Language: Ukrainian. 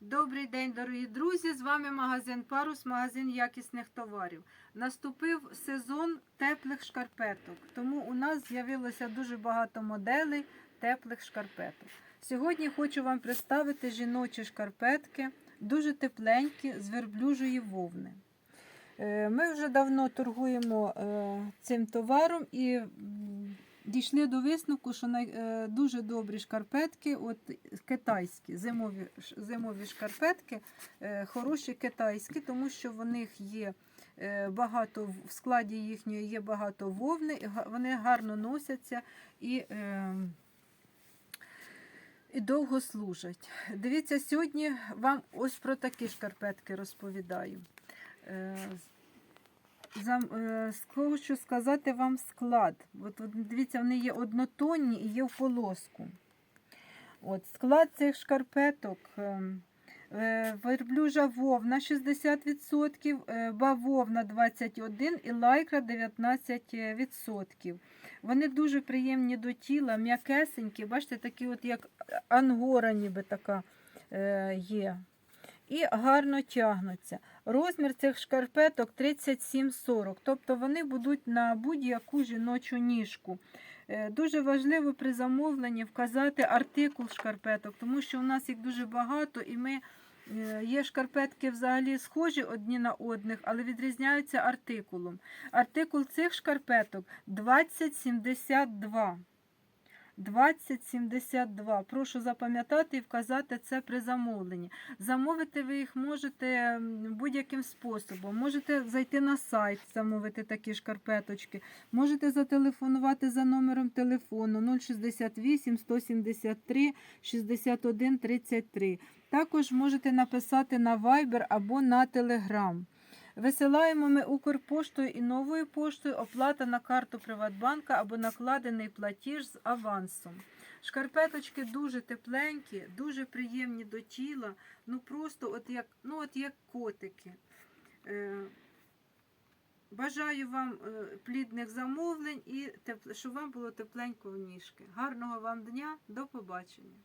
Добрий день, дорогі друзі! З вами магазин Парус, магазин якісних товарів. Наступив сезон теплих шкарпеток, тому у нас з'явилося дуже багато моделей теплих шкарпеток. Сьогодні хочу вам представити жіночі шкарпетки, дуже тепленькі з верблюжої вовни. Е, Ми вже давно торгуємо е, цим товаром і дійшли до висновку, що най- е, дуже добрі шкарпетки, от китайські зимові, зимові шкарпетки, е, хороші китайські, тому що в них є е, багато в- складі їхньої є багато вовни, вони гарно носяться і. І довго служать. Дивіться, сьогодні вам ось про такі шкарпетки розповідаю. Е, Хочу сказати вам склад. От, дивіться, вони є однотонні і є в полоску. От, склад цих шкарпеток. ем, е, Верблюжа вовна 60%, е, бавовна 21% і лайкра 19%. Вони дуже приємні до тіла, м'якесенькі, бачите, такі от як ангора ніби така є. І гарно тягнуться. Розмір цих шкарпеток 37-40, тобто вони будуть на будь-яку жіночу ніжку. Е, Дуже важливо при замовленні вказати артикул шкарпеток, тому що у нас їх дуже багато, і ми е, є шкарпетки взагалі схожі одні на одних, але відрізняються артикулом. Артикул цих шкарпеток 2072. 2072. Прошу запам'ятати і вказати це при замовленні. Замовити ви їх можете будь-яким способом. Можете зайти на сайт, замовити такі шкарпеточки. Можете зателефонувати за номером телефону 068 173 61 33. Також можете написати на Viber або на Telegram. Висилаємо ми Укрпоштою і новою поштою оплата на карту Приватбанка або накладений платіж з авансом. Шкарпеточки дуже тепленькі, дуже приємні до тіла, ну просто от як, ну от як котики. Е, Бажаю вам е, плідних замовлень і щоб вам було тепленько в ніжки. Гарного вам дня, до побачення!